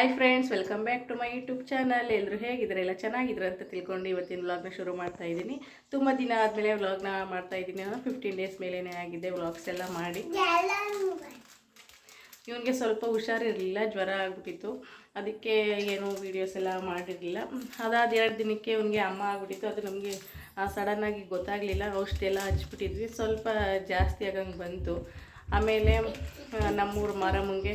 Hi friends welcome back to my YouTube channel ಎಲ್ಲರೂ ಹೇಗಿದ್ದಾರೆ? ಎಲ್ಲ ಚೆನ್ನಾಗಿದ್ರೆ ಅಂತ ತಿಳ್ಕೊಂಡು ಇವತ್ತಿನ ವ್ಲಾಗ್ನ ಶುರು ಮಾಡ್ತಾ ಇದ್ದೀನಿ. ತುಂಬ ದಿನ ಆದಮೇಲೆ ವ್ಲಾಗ್ನ ಮಾಡ್ತಾ ಇದ್ದೀನಿ. ನಾನು ಫಿಫ್ಟೀನ್ ಡೇಸ್ ಮೇಲೇ ಆಗಿದೆ ವ್ಲಾಗ್ಸ್ ಎಲ್ಲ ಮಾಡಿ. ಇವನಿಗೆ ಸ್ವಲ್ಪ ಹುಷಾರಿರಲಿಲ್ಲ, ಜ್ವರ ಆಗಿಬಿಟ್ಟಿತ್ತು. ಅದಕ್ಕೆ ಏನು ವೀಡಿಯೋಸ್ ಎಲ್ಲ ಮಾಡಿರಲಿಲ್ಲ. ಅದಾದ ಎರಡು ದಿನಕ್ಕೆ ಅವನಿಗೆ ಅಮ್ಮ ಆಗಿಬಿಟ್ಟಿತ್ತು. ಅದು ನಮಗೆ ಸಡನ್ನಾಗಿ ಗೊತ್ತಾಗಲಿಲ್ಲ. ಔಷಧಿ ಎಲ್ಲ ಹಚ್ಬಿಟ್ಟಿದ್ವಿ. ಸ್ವಲ್ಪ ಜಾಸ್ತಿ ಆಗಂಗೆ ಬಂತು. ಆಮೇಲೆ ನಮ್ಮೂರು ಮಾರಮ್ಮಂಗೆ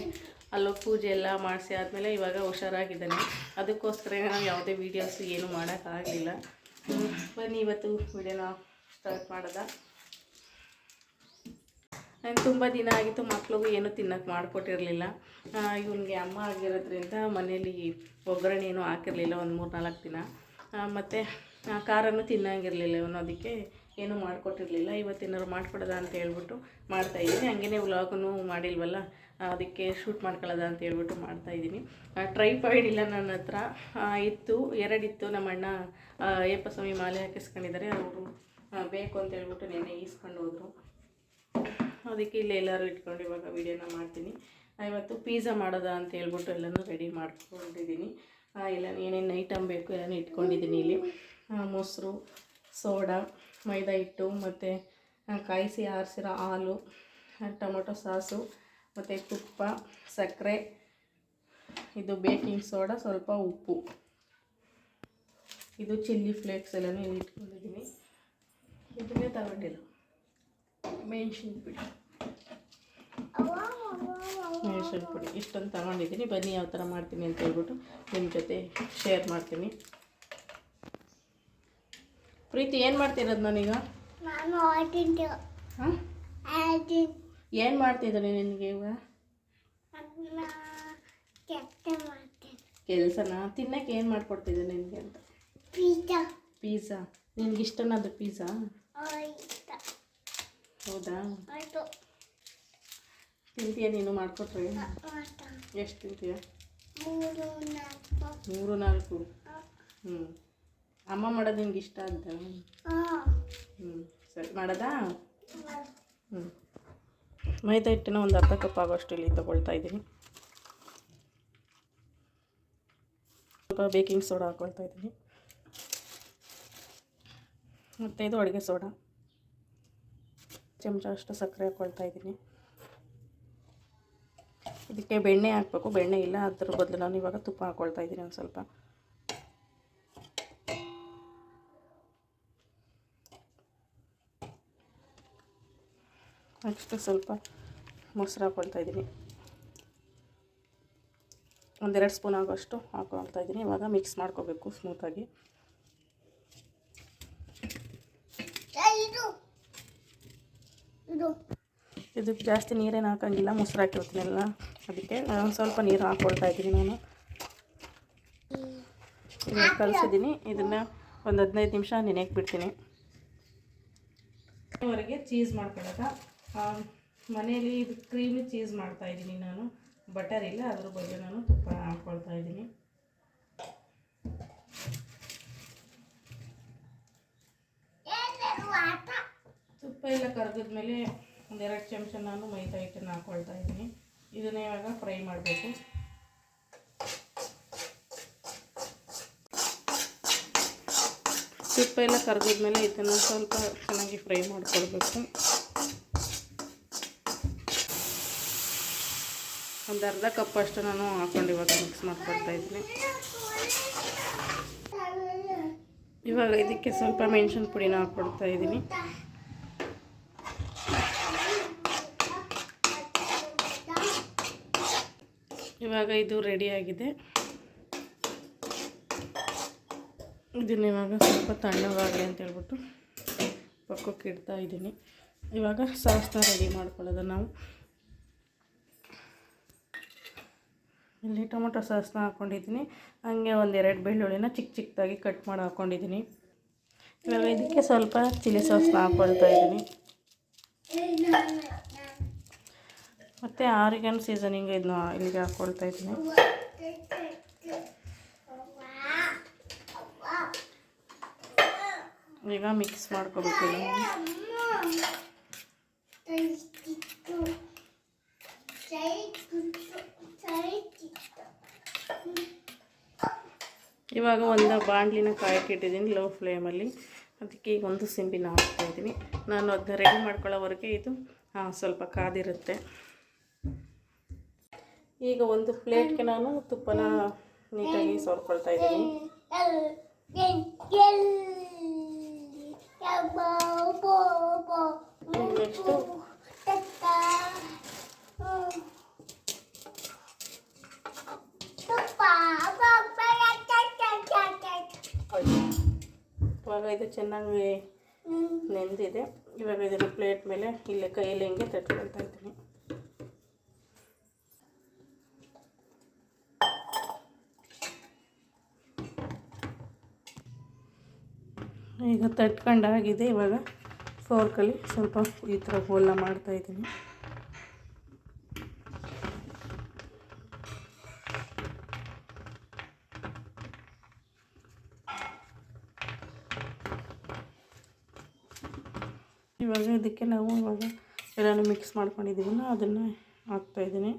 ಅಲ್ಲೋಗಿ ಪೂಜೆ ಎಲ್ಲ ಮಾಡಿಸಿ ಆದಮೇಲೆ ಇವಾಗ ಹುಷಾರಾಗಿದ್ದಾನೆ. ಅದಕ್ಕೋಸ್ಕರ ನಾವು ಯಾವುದೇ ವೀಡಿಯೋಸು ಏನು ಮಾಡೋಕ್ಕಾಗಲಿಲ್ಲ. ಬನ್ನಿ ಇವತ್ತು ವಿಡಿಯೋನ ಸ್ಟಾರ್ಟ್ ಮಾಡೋದ? ನಾನು ತುಂಬ ದಿನ ಆಗಿತ್ತು, ಮಕ್ಳಿಗೂ ಏನೂ ತಿನ್ನೋಕೆ ಮಾಡಿಕೊಟ್ಟಿರಲಿಲ್ಲ. ಇವನಿಗೆ ಅಮ್ಮ ಆಗಿರೋದ್ರಿಂದ ಮನೇಲಿ ಒಗ್ಗರಣೆ ಏನೂ ಹಾಕಿರಲಿಲ್ಲ ಒಂದು ಮೂರು ನಾಲ್ಕು ದಿನ ಮತ್ತು ಖಾರನೂ ತಿನ್ನಂಗಿರಲಿಲ್ಲ ಇವನು, ಅದಕ್ಕೆ ಏನೂ ಮಾಡಿಕೊಟ್ಟಿರಲಿಲ್ಲ. ಇವತ್ತೇನಾದ್ರು ಮಾಡ್ಕೊಡೋದ ಅಂತ ಹೇಳ್ಬಿಟ್ಟು ಮಾಡ್ತಾಯಿದ್ದೀನಿ ಹಂಗೇ ವ್ಲಾಗನು ಮಾಡಿಲ್ವಲ್ಲ? ಅದಕ್ಕೆ ಶೂಟ್ ಮಾಡ್ಕೊಳ್ಳೋದ ಅಂತ ಹೇಳ್ಬಿಟ್ಟು ಮಾಡ್ತಾಯಿದ್ದೀನಿ ಟ್ರೈಪಾಯ್ಡ್ ಇಲ್ಲ ನನ್ನ ಹತ್ರ. ಇತ್ತು, ಎರಡಿತ್ತು. ನಮ್ಮ ಅಣ್ಣ ಅಯ್ಯಪ್ಪ ಸ್ವಾಮಿ ಮಾಲೆ ಹಾಕಿಸ್ಕೊಂಡಿದ್ದಾರೆ. ಅವರು ಬೇಕು ಅಂತ ಹೇಳ್ಬಿಟ್ಟು ನೆನ್ನೆ ಈಸ್ಕೊಂಡು ಹೋದರು. ಅದಕ್ಕೆ ಇಲ್ಲೇ ಎಲ್ಲರೂ ಇಟ್ಕೊಂಡು ಇವಾಗ ವೀಡಿಯೋನ ಮಾಡ್ತೀನಿ. ಇವತ್ತು ಪಿಜ್ಜಾ ಮಾಡೋದ ಅಂತ ಹೇಳ್ಬಿಟ್ಟು ಎಲ್ಲನೂ ರೆಡಿ ಮಾಡ್ಕೊಂಡಿದ್ದೀನಿ. ಎಲ್ಲ ಏನೇನು ಐಟಮ್ ಬೇಕು ಎಲ್ಲನೂ ಇಟ್ಕೊಂಡಿದ್ದೀನಿ ಇಲ್ಲಿ. ಮೊಸರು, ಸೋಡಾ, ಮೈದಾ ಹಿಟ್ಟು, ಮತ್ತು ಕಾಯಿಸಿ ಆರಿಸಿರೋ ಹಾಲು, ಟೊಮೊಟೊ ಸಾಸು ಮತ್ತು ತುಪ್ಪ ಸಕ್ಕರೆ ಇದು ಬೇಕಿಂಗ್ ಸೋಡಾ ಸ್ವಲ್ಪ ಉಪ್ಪು. ಇದು ಚಿಲ್ಲಿ ಫ್ಲೇಕ್ಸ್ ಎಲ್ಲನೂ ಇಲ್ಲಿ ಇಟ್ಕೊಂಡಿದ್ದೀನಿ. ಇದನ್ನೇ ತಗೊಂಡಿಲ್ಲ. ಮೆಣಸಿನ ಪುಡಿ. ಮೆಣಸಿನ ಪುಡಿ. ಇಷ್ಟೊಂದು ತಗೊಂಡಿದ್ದೀನಿ. ಬನ್ನಿ ಯಾವ ಥರ ಮಾಡ್ತೀನಿ ಅಂತ ಹೇಳ್ಬಿಟ್ಟು ನಿಮ್ಮ ಜೊತೆ ಶೇರ್ ಮಾಡ್ತೀನಿ. ಪ್ರೀತಿ ಏನು ಮಾಡ್ತಿರೋದು ನಾನೀಗ? ಏನು ಮಾಡ್ತಿದ್ದಾನೆ ನಿನಗೆ ಇವಾಗ? ಕೆಟ್ಟ ಕೆಲಸನ? ತಿನ್ನಕ್ಕೆ ಏನು ಮಾಡ್ಕೊಡ್ತಿದ್ದೆ ನಿನಗೆ ಅಂತ? ಪಿಜ್ಜಾ. ಪಿಜ್ಜಾ. ನಿನಗೆ ಇಷ್ಟನಾದ ಪಿಜ್ಜಾ? ಹೌದಾ? ತಿಂತೀಯ ನೀನು ಮಾಡಿಕೊಟ್ರೆ? ಎಷ್ಟು ತಿಂತೀಯ? ಮೂರು ನಾಲ್ಕು. ಹ್ಞೂ ಅಮ್ಮ ಮಾಡೋದು ನಿಂಗೆ ಇಷ್ಟ ಅಂತ? ಹ್ಞೂ ಸರಿ ಮಾಡೋದಾ? ಹ್ಞೂ ಮೈದಾ ಹಿಟ್ಟಿನ ಒಂದು ಅರ್ಧ ಕಪ್ ಆಗೋಷ್ಟು ಇಲ್ಲಿ ತೊಗೊಳ್ತಾ ಇದ್ದೀನಿ. ಸ್ವಲ್ಪ ಬೇಕಿಂಗ್ ಸೋಡಾ ಹಾಕ್ಕೊಳ್ತಾ ಇದ್ದೀನಿ. ಮತ್ತು ಇದು ಅಡುಗೆ ಸೋಡಾ. ಚಮಚ ಅಷ್ಟು ಸಕ್ಕರೆ ಹಾಕ್ಕೊಳ್ತಾ ಇದ್ದೀನಿ. ಇದಕ್ಕೆ ಬೆಣ್ಣೆ ಹಾಕಬೇಕು. ಬೆಣ್ಣೆ ಇಲ್ಲ, ಅದ್ರ ಬದಲು ನಾನು ಇವಾಗ ತುಪ್ಪ ಹಾಕ್ಕೊಳ್ತಾ ಇದ್ದೀನಿ ಒಂದು ಸ್ವಲ್ಪ. ನೆಕ್ಸ್ಟ್ ಸ್ವಲ್ಪ ಮೊಸರು ಹಾಕ್ಕೊಳ್ತಾ ಇದ್ದೀನಿ. ಒಂದೆರಡು ಸ್ಪೂನ್ ಆಗೋಷ್ಟು ಹಾಕ್ಕೊಳ್ತಾ ಇದ್ದೀನಿ. ಇವಾಗ ಮಿಕ್ಸ್ ಮಾಡ್ಕೋಬೇಕು ಸ್ಮೂತಾಗಿ ಇದು ಇದು ಇದಕ್ಕೆ ಜಾಸ್ತಿ ನೀರೇನು ಹಾಕೋಂಗಿಲ್ಲ, ಮೊಸರು ಹಾಕಿರ್ತೀನಲ್ಲ ಅದಕ್ಕೆ ಒಂದು ಸ್ವಲ್ಪ ನೀರು ಹಾಕ್ಕೊಳ್ತಾ ಇದ್ದೀನಿ ನಾನು. ಕಲಿಸಿದ್ದೀನಿ. ಇದನ್ನು ಒಂದು ಹದಿನೈದು ನಿಮಿಷ ನೆನೆಯಕ್ಕೆ ಬಿಡ್ತೀನಿ ಚೀಸ್ ಮಾಡ್ಕೊಳ್ಳೋದ ಮನೆಯಲ್ಲಿ ಇದು ಕ್ರೀಮಿ ಚೀಸ್ ಮಾಡ್ತಾ ಇದ್ದೀನಿ ನಾನು. ಬಟರ್ ಇಲ್ಲ ಅದ್ರ ಬಗ್ಗೆ ನಾನು ತುಪ್ಪ ಹಾಕ್ಕೊಳ್ತಾ ಇದ್ದೀನಿ. ತುಪ್ಪ ಎಲ್ಲ ಕರಗಿದ್ಮೇಲೆ ಒಂದೆರಡು ಚಮಚ ನಾನು ಮೈದಾ ಹಿಟ್ಟನ್ನು ಹಾಕ್ಕೊಳ್ತಾ ಇದ್ದೀನಿ. ಇದನ್ನ ಇವಾಗ ಫ್ರೈ ಮಾಡಬೇಕು. ತುಪ್ಪ ಎಲ್ಲ ಕರಗಿದ್ಮೇಲೆ ಇದನ್ನು ಸ್ವಲ್ಪ ಚೆನ್ನಾಗಿ ಫ್ರೈ ಮಾಡ್ಕೊಳ್ಬೇಕು. ಒಂದು ಅರ್ಧ ಕಪ್ ಅಷ್ಟು ನಾನು ಹಾಕೊಂಡು ಇವಾಗ ಮಿಕ್ಸ್ ಮಾಡ್ಕೊಡ್ತಾ ಇದ್ದೀನಿ. ಇವಾಗ ಇದಕ್ಕೆ ಸ್ವಲ್ಪ ಮೆಣಸಿನ ಪುಡಿನ ಹಾಕ್ಕೊಡ್ತಾ ಇದ್ದೀನಿ. ಇವಾಗ ಇದು ರೆಡಿಯಾಗಿದೆ ಇದನ್ನ ಇವಾಗ ಸ್ವಲ್ಪ ತಣ್ಣಗಾಗಲಿ ಅಂತ ಹೇಳ್ಬಿಟ್ಟು ಪಕ್ಕಕ್ಕೆ ಇಡ್ತಾ ಇದ್ದೀನಿ. ಇವಾಗ ಸಾಸ್ನ ರೆಡಿ ಮಾಡ್ಕೊಳ್ಳೋದು ನಾವು. ಇಲ್ಲಿ ಟೊಮೊಟೊ ಸಾಸ್ನ ಹಾಕ್ಕೊಂಡಿದ್ದೀನಿ ಹಂಗೆ ಒಂದೆರಡು ಬೆಳ್ಳುಳ್ಳಿನ ಚಿಕ್ಕ ಚಿಕ್ಕದಾಗಿ ಕಟ್ ಮಾಡಿ ಹಾಕ್ಕೊಂಡಿದ್ದೀನಿ ಇವಾಗ ಇದಕ್ಕೆ ಸ್ವಲ್ಪ ಚಿಲ್ಲಿ ಸಾಸ್ನ ಹಾಕ್ಕೊಳ್ತಾ ಇದ್ದೀನಿ. ಮತ್ತು ಆರಿಗನ್ ಸೀಸನಿಂಗ್ ಇದನ್ನ ಇಲ್ಲಿಗೆ ಹಾಕ್ಕೊಳ್ತಾ ಇದ್ದೀನಿ. ಈಗ ಮಿಕ್ಸ್ ಮಾಡ್ಕೋಬೇಕು ಇಲ್ಲ ಸೈ ಇವಾಗ ಒಂದು ಬಾಣಲಿನ ಕಾಯಕ್ಕಿಟ್ಟಿದ್ದೀನಿ ಲೋ ಫ್ಲೇಮಲ್ಲಿ ಅದಕ್ಕೆ ಈಗ ಒಂದು ಸಿಂಬಿನ ಹಾಕ್ತಾಯಿದ್ದೀನಿ ನಾನು ಅದನ್ನ ರೆಡಿ ಮಾಡ್ಕೊಳ್ಳೋವರೆಗೆ ಇದು ಸ್ವಲ್ಪ ಕಾದಿರುತ್ತೆ. ಈಗ ಒಂದು ಪ್ಲೇಟ್ಗೆ ನಾನು ತುಪ್ಪನ ನೀಟಾಗಿ ಸೋರ್ಕೊಳ್ತಾ ಇದ್ದೀನಿ. ನೆಕ್ಸ್ಟು ಇವಾಗ ಇದು ಚೆನ್ನಾಗಿ. ನೆಂದಿದೆ. ಇವಾಗ ಇದನ್ನು ಪ್ಲೇಟ್ ಮೇಲೆ ಇಲ್ಲೇ ಕೈಯಲ್ಲಿ ಹಿಂಗೆ ತಟ್ಕೊಳ್ತಾ ಇದ್ದೀನಿ. ಈಗ ತಟ್ಕೊಂಡಾಗಿದೆ ಇವಾಗ ಫೋರ್ಕಲ್ಲಿ ಸ್ವಲ್ಪ ಈ ಥರ ಗೋಲ್ನ ಮಾಡ್ತಾ ಇವಾಗ ಇದಕ್ಕೆ ನಾವು ಇವಾಗ ಎಲ್ಲನೂ ಮಿಕ್ಸ್ ಮಾಡ್ಕೊಂಡಿದ್ದೀವಲ್ಲ, ಅದನ್ನು ಹಾಕ್ತಾಯಿದ್ದೀನಿ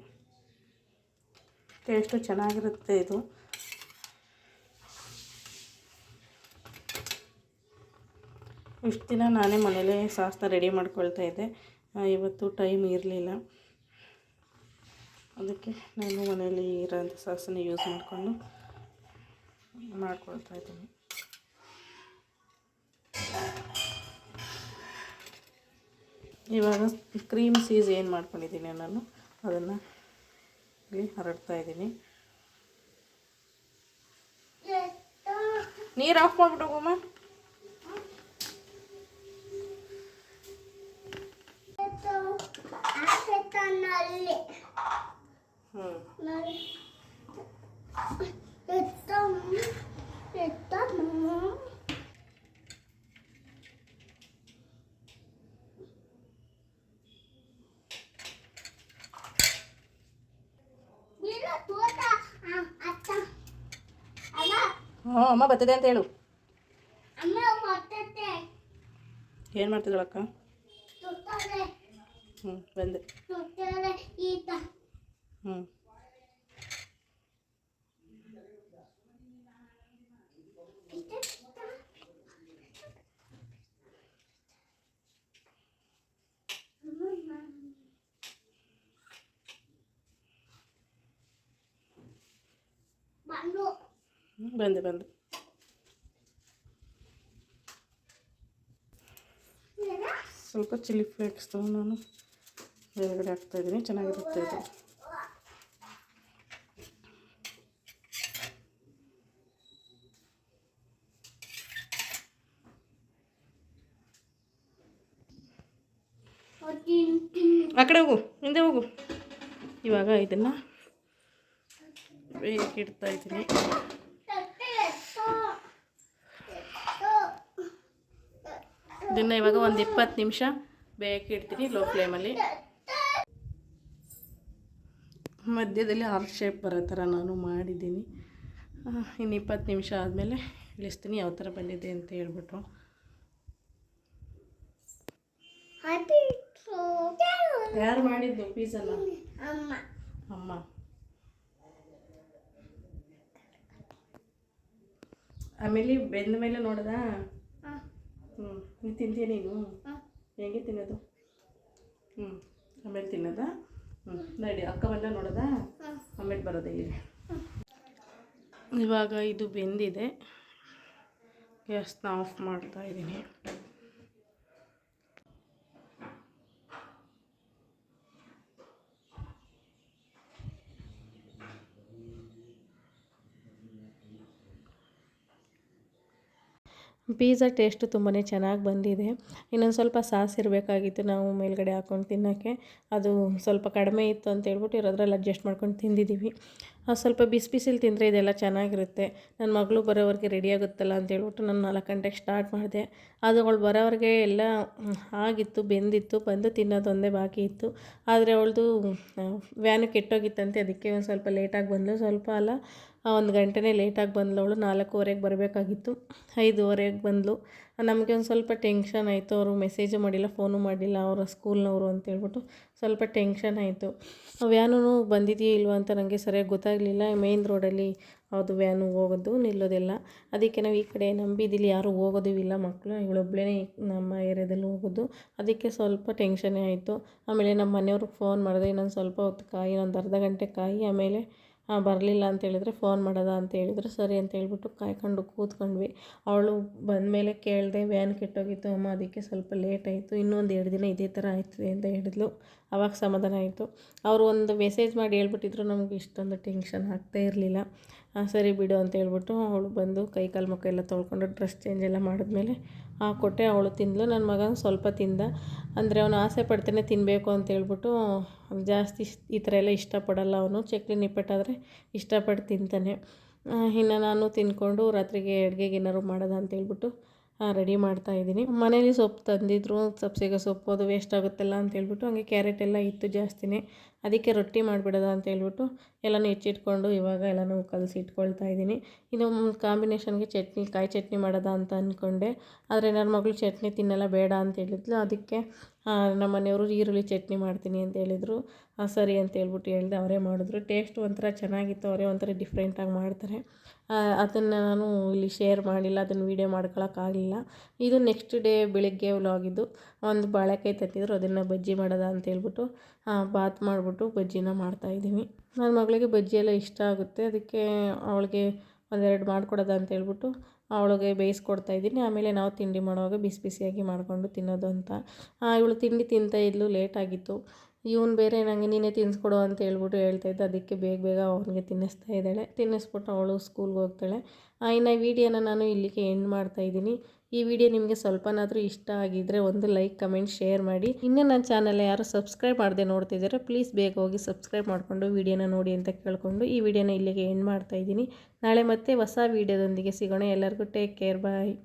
ಟೇಸ್ಟು ಚೆನ್ನಾಗಿರುತ್ತೆ ಇದು. ಇಷ್ಟು ದಿನ ನಾನೇ ಮನೇಲೇ ಸಾಸ್ನ ರೆಡಿ ಮಾಡ್ಕೊಳ್ತಾ ಇದ್ದೆ. ಇವತ್ತು ಟೈಮ್ ಇರಲಿಲ್ಲ. ಅದಕ್ಕೆ ನಾನು ಮನೇಲಿ ಇರೋಂಥ ಸಾಸನ್ನ ಯೂಸ್ ಮಾಡಿಕೊಂಡು ಮಾಡ್ಕೊಳ್ತಾ ಇದ್ದೀನಿ. ಇವಾಗ ಕ್ರೀಮ್ ಸೀಸ್ ಏನು ಮಾಡ್ಕೊಂಡಿದ್ದೀನಿ ನಾನು ಅದನ್ನು ಹರಡ್ತಾ ಇದ್ದೀನಿ. ನೀರು ಆಫ್ ಮಾಡಿಬಿಟ್ಟು ಹೋಗಮ್ಮ ಹ್ಞೂ ಹ್ಞೂ ಅಮ್ಮ ಬರ್ತದೆ ಅಂತ ಹೇಳು. ಏನು ಮಾಡ್ತಿದ್ದಳಕ್ಕ ಹ್ಞೂ ಬಂದೆ. ಹ್ಞೂ ಬಂದು ಹ್ಮ್, ಬಂದೆ ಬಂದೆ ಸ್ವಲ್ಪ ಚಿಲ್ಲಿ ಫ್ಲೇಕ್ಸ್ ತಗೊಂಡು ನಾನು ಮೇಲ್ಗಡೆ ಹಾಕ್ತಾಯಿದ್ದೀನಿ ಚೆನ್ನಾಗಿರುತ್ತೆ ಇದು ತಿನ್ ತಿನ್ ಆ ಕಡೆ ಹೋಗು ಹಿಂದೆ ಹೋಗು ಇವಾಗ ಇದನ್ನು ಬೇಯಕ್ಕೆ ಇಡ್ತಾ ಇದ್ದೀನಿ ತಟ್ಟೆ ಎತ್ತೋ ಎತ್ತೋ ಇದನ್ನು ಇವಾಗ ಒಂದು ಇಪ್ಪತ್ತು ನಿಮಿಷ ಬೇಯಕ್ಕೆ ಇಡ್ತೀನಿ ಲೋ ಫ್ಲೇಮಲ್ಲಿ ಮಧ್ಯದಲ್ಲಿ ಹಾರ್ಟ್ ಶೇಪ್ ಬರೋ ಥರ ನಾನು ಮಾಡಿದ್ದೀನಿ. ಇನ್ನು ಇಪ್ಪತ್ತು ನಿಮಿಷ ಆದಮೇಲೆ ಇಳಿಸ್ತೀನಿ ಯಾವ ಥರ ಬಂದಿದೆ ಅಂತ ಹೇಳ್ಬಿಟ್ಟು ಯಾರು ಮಾಡಿದ್ದು ಪೀಸಲ್ಲ ಅಮ್ಮ. ಆಮೇಲೆ ಬೆಂದ ಮೇಲೆ ನೋಡ್ದ? ಹ್ಞೂ ನೀನು ತಿಂತೀಯ ನೀನು? ಹೆಂಗೆ ತಿನ್ನೋದು? ಹ್ಞೂ ಆಮೇಲೆ ತಿನ್ನೋದ? ಹ್ಞೂ ನಡಿ ಅಕ್ಕ ಬಂದ ನೋಡೋದ. ಆಮೇಲೆ ಬರೋದೇ ಇಲ್ಲಿ ಇವಾಗ ಇದು ಬೆಂದಿದೆ. ಗ್ಯಾಸ್ನ ಆಫ್ ಮಾಡ್ತಾ ಇದ್ದೀನಿ. ಪಿಜ್ಜಾ ಟೇಸ್ಟ್ ತುಂಬಾ ಚೆನ್ನಾಗಿ ಬಂದಿದೆ. ಇನ್ನೊಂದು ಸ್ವಲ್ಪ ಸಾಸ್ ಇರಬೇಕಾಗಿತ್ತು ನಾವು ಮೇಲ್ಗಡೆ ಹಾಕ್ಕೊಂಡು ತಿನ್ನೋಕ್ಕೆ ಅದು ಸ್ವಲ್ಪ ಕಡಿಮೆ ಇತ್ತು ಅಂತ ಹೇಳ್ಬಿಟ್ಟು ಇರೋದ್ರಲ್ಲಿ ಅಡ್ಜಸ್ಟ್ ಮಾಡ್ಕೊಂಡು ತಿಂದಿದ್ದೀವಿ ಸ್ವಲ್ಪ ಬಿಸಿ ಬಿಸಿಲಿ ತಿಂದರೆ ಇದೆಲ್ಲ ಚೆನ್ನಾಗಿರುತ್ತೆ. ನನ್ನ ಮಗಳು ಬರೋವರೆಗೆ ರೆಡಿ ಆಗುತ್ತಲ್ಲ ಅಂತ ಹೇಳ್ಬಿಟ್ಟು ನಾನು ನಾಲ್ಕು ಗಂಟೆಗೆ ಸ್ಟಾರ್ಟ್ ಮಾಡಿದೆ. ಅದು ಅವಳು ಬರೋವರೆಗೆ ಎಲ್ಲ ಆಗಿತ್ತು, ಬೆಂದಿತ್ತು, ಬಂದು ತಿನ್ನೋದೊಂದೇ ಬಾಕಿ ಇತ್ತು. ಆದರೆ ಅವಳದು ವ್ಯಾನು ಕೆಟ್ಟೋಗಿತ್ತಂತೆ, ಅದಕ್ಕೆ ಒಂದು ಸ್ವಲ್ಪ ಲೇಟಾಗಿ ಬಂದು ಸ್ವಲ್ಪ ಅಲ್ಲ ಒಂದು ಗಂಟೆನೇ ಲೇಟಾಗಿ ಬಂದಳು ನಾಲ್ಕೂವರೆಗೆ ಬರಬೇಕಾಗಿತ್ತು, ಐದುವರೆಗೆ ಬಂದಳು ನಮಗೆ ಒಂದು ಸ್ವಲ್ಪ ಟೆನ್ಷನ್ ಆಯಿತು, ಅವರು ಮೆಸೇಜು ಮಾಡಿಲ್ಲ, ಫೋನು ಮಾಡಿಲ್ಲ, ಅವರ ಸ್ಕೂಲ್ನವರು ಅಂತೇಳ್ಬಿಟ್ಟು ಸ್ವಲ್ಪ ಟೆನ್ಷನ್ ಆಯಿತು. ವ್ಯಾನು ಬಂದಿದೆಯೇ ಇಲ್ವೋ ಅಂತ ನನಗೆ ಸರಿಯಾಗಿ ಗೊತ್ತಾಗಲಿಲ್ಲ. ಮೇನ್ ರೋಡಲ್ಲಿ ಅದು ವ್ಯಾನು ಹೋಗೋದು, ನಿಲ್ಲೋದಿಲ್ಲ. ಅದಕ್ಕೆ ನಾವು ಈ ಕಡೆ ನಂಬಿದಿಲ್ಲಿ ಯಾರೂ ಹೋಗೋದು ಇಲ್ಲ ಮಕ್ಕಳು ಇವಳೊಬ್ಬಳೇ ನಮ್ಮ ಏರಿಯಾದಲ್ಲಿ ಹೋಗೋದು. ಅದಕ್ಕೆ ಸ್ವಲ್ಪ ಟೆನ್ಷನ್ನೇ ಆಯಿತು. ಆಮೇಲೆ ನಮ್ಮ ಮನೆಯವ್ರಿಗೆ ಫೋನ್ ಮಾಡಿದೆ, ಇನ್ನೊಂದು ಸ್ವಲ್ಪ ಹೊತ್ತು ಕಾಯಿ, ಇನ್ನೊಂದು ಅರ್ಧ ಗಂಟೆ ಕಾಯಿ, ಆಮೇಲೆ ಬರಲಿಲ್ಲ ಅಂತ ಹೇಳಿದರೆ ಫೋನ್ ಮಾಡೋದ ಅಂತ ಹೇಳಿದರು. ಸರಿ ಅಂತ ಹೇಳ್ಬಿಟ್ಟು ಕಾಯ್ಕೊಂಡು ಕೂತ್ಕೊಂಡ್ವಿ. ಅವಳು ಬಂದಮೇಲೆ ಕೇಳಿದೆ ವ್ಯಾನ್ ಕೆಟ್ಟೋಗಿತ್ತು ಅಮ್ಮ, ಅದಕ್ಕೆ ಸ್ವಲ್ಪ ಲೇಟ್ ಆಯಿತು. ಇನ್ನೊಂದು ಎರಡು ದಿನ ಇದೇ ಥರ ಆಯ್ತದೆ ಅಂತ ಹೇಳಿದ್ಲು. ಅವಾಗ ಸಮಾಧಾನ ಆಯಿತು. ಅವರು ಒಂದು ಮೆಸೇಜ್ ಮಾಡಿ ಹೇಳ್ಬಿಟ್ಟಿದ್ರು, ನಮಗೆ ಇಷ್ಟೊಂದು ಟೆನ್ಷನ್ ಆಗ್ತಾ ಇರಲಿಲ್ಲ. ಸರಿ ಬಿಡು ಅಂತ ಹೇಳ್ಬಿಟ್ಟು ಅವಳು ಬಂದು ಕೈ ಕಾಲು ಮುಖ ಎಲ್ಲ ತೊಳ್ಕೊಂಡು ಡ್ರೆಸ್ ಚೇಂಜ್ ಎಲ್ಲ ಮಾಡಿದ್ಮೇಲೆ ಕೊಟ್ಟೆ ಅವಳು ತಿಂದಳು ನನ್ನ ಮಗ ಸ್ವಲ್ಪ ತಿಂದ. ಅಂದರೆ ಅವನು ಆಸೆ ಪಡ್ತಾನೆ ತಿನ್ನಬೇಕು ಅಂತ ಹೇಳ್ಬಿಟ್ಟು ಜಾಸ್ತಿ ಈ ಥರ ಎಲ್ಲ ಇಷ್ಟಪಡಲ್ಲ ಅವನು. ಚಕ್ಲಿ ನಿಪ್ಪಟ್ಟಾದರೆ ಇಷ್ಟಪಟ್ಟು ತಿಂತಾನೆ. ಇನ್ನು ನಾನು ತಿಂದ್ಕೊಂಡು ರಾತ್ರಿಗೆ ಅಡುಗೆಗೆ ಏನಾದ್ರು ಮಾಡೋದ ಅಂತ ಹೇಳ್ಬಿಟ್ಟು ರೆಡಿ ಮಾಡ್ತಾ ಇದ್ದೀನಿ. ಮನೇಲಿ ಸೊಪ್ಪು ತಂದಿದ್ರು ಸಬ್ಸಿಗೆ ಸೊಪ್ಪು ಅದು ವೇಸ್ಟ್ ಆಗುತ್ತಲ್ಲ ಅಂತ ಹೇಳ್ಬಿಟ್ಟು ಹಂಗೆ ಕ್ಯಾರೆಟ್ ಎಲ್ಲ ಇತ್ತು ಜಾಸ್ತಿನೇ. ಅದಕ್ಕೆ ರೊಟ್ಟಿ ಮಾಡಿಬಿಡೋದ ಅಂತ ಹೇಳ್ಬಿಟ್ಟು ಎಲ್ಲನೂ ಹೆಚ್ಚಿಟ್ಕೊಂಡು ಇವಾಗ ಎಲ್ಲನೂ ಕಲಸಿ ಇಟ್ಕೊಳ್ತಾ ಇದ್ದೀನಿ. ಇದು ಕಾಂಬಿನೇಷನ್ಗೆ ಚಟ್ನಿ, ಕಾಯಿ ಚಟ್ನಿ ಮಾಡೋದ ಅಂತ ಅಂದ್ಕೊಂಡೆ ಆದರೆ ನನ್ನ ಮಗಳು ಚಟ್ನಿ ತಿನ್ನಲ್ಲ, ಬೇಡ ಅಂತ ಹೇಳಿದ್ಲು. ಅದಕ್ಕೆ ನಮ್ಮ ಮನೆಯವರು ಈರುಳ್ಳಿ ಚಟ್ನಿ ಮಾಡ್ತೀನಿ ಅಂತ ಹೇಳಿದರು. ಸರಿ ಅಂತ ಹೇಳ್ಬಿಟ್ಟು ಹೇಳಿದೆ, ಅವರೇ ಮಾಡಿದ್ರು. ಟೇಸ್ಟ್ ಒಂಥರ ಚೆನ್ನಾಗಿತ್ತು, ಅವರೇ ಒಂಥರ ಡಿಫ್ರೆಂಟಾಗಿ ಮಾಡ್ತಾರೆ. ಅದನ್ನು ನಾನು ಇಲ್ಲಿ ಶೇರ್ ಮಾಡಿಲ್ಲ, ಅದನ್ನು ವೀಡಿಯೋ ಮಾಡ್ಕೊಳಕ್ಕಾಗಲಿಲ್ಲ ಇದು ನೆಕ್ಸ್ಟ್ ಡೇ ಬೆಳಿಗ್ಗೆ ವ್ಲಾಗಿದ್ದು ಒಂದು ಬಾಳೆಕಾಯಿ ತತ್ತಿದ್ರು ಅದನ್ನು ಬಜ್ಜಿ ಮಾಡೋದ ಅಂತ ಹೇಳ್ಬಿಟ್ಟು ಬಾತ್ ಮಾಡಿಬಿಟ್ಟು ಬಜ್ಜಿನ ಮಾಡ್ತಾಯಿದ್ದೀವಿ ನನ್ನ ಮಗಳಿಗೆ ಬಜ್ಜಿ ಎಲ್ಲ ಇಷ್ಟ ಆಗುತ್ತೆ, ಅದಕ್ಕೆ ಅವಳಿಗೆ ಒಂದೆರಡು ಮಾಡಿಕೊಡೋದ ಅಂತ ಹೇಳ್ಬಿಟ್ಟು ಅವಳಿಗೆ ಬೇಯಿಸ್ಕೊಡ್ತಾ ಇದ್ದೀನಿ. ಆಮೇಲೆ ನಾವು ತಿಂಡಿ ಮಾಡುವಾಗ ಬಿಸಿ ಬಿಸಿಯಾಗಿ ಮಾಡಿಕೊಂಡು ತಿನ್ನೋದು ಅಂತ. ಇವಳು ತಿಂಡಿ ತಿಂತಾಯಿದ್ಲು ಲೇಟಾಗಿತ್ತು ಇವನು ಬೇರೆ ನನಗೆ ನೀನೇ ತಿನ್ನಿಸ್ಕೊಡು ಅಂತ ಹೇಳ್ಬಿಟ್ಟು ಹೇಳ್ತಾಯಿದ್ದೆ ಅದಕ್ಕೆ ಬೇಗ ಬೇಗ ಅವನಿಗೆ ತಿನ್ನಿಸ್ತಾ ಇದ್ದಾಳೆ. ತಿನ್ನಿಸ್ಬಿಟ್ಟು ಅವಳು ಸ್ಕೂಲ್ಗೆ ಹೋಗ್ತಾಳೆ. ಇನ್ನು ವಿಡಿಯೋನ ನಾನು ಇಲ್ಲಿಗೆ ಎಂಡ್ ಮಾಡ್ತಾಯಿದ್ದೀನಿ ಈ ವಿಡಿಯೋ ನಿಮಗೆ ಸ್ವಲ್ಪನಾದರೂ ಇಷ್ಟ ಆಗಿದ್ದರೆ ಒಂದು ಲೈಕ್, ಕಮೆಂಟ್, ಶೇರ್ ಮಾಡಿ. ಇನ್ನೂ ನನ್ನ ಚಾನಲ್ ಯಾರು ಸಬ್ಸ್ಕ್ರೈಬ್ ಮಾಡದೆ ನೋಡ್ತಿದ್ದಾರೆ ಪ್ಲೀಸ್ ಬೇಗ ಹೋಗಿ ಸಬ್ಸ್ಕ್ರೈಬ್ ಮಾಡಿಕೊಂಡು ವಿಡಿಯೋನ ನೋಡಿ ಅಂತ ಕೇಳಿಕೊಂಡು ಈ ವಿಡಿಯೋನ ಇಲ್ಲಿಗೆ ಎಂಡ್ ಮಾಡ್ತಾಯಿದ್ದೀನಿ ನಾಳೆ ಮತ್ತೆ ಹೊಸ ವೀಡಿಯೋದೊಂದಿಗೆ ಸಿಗೋಣ. ಎಲ್ಲರಿಗೂ ಟೇಕ್ ಕೇರ್ ಬಾಯ್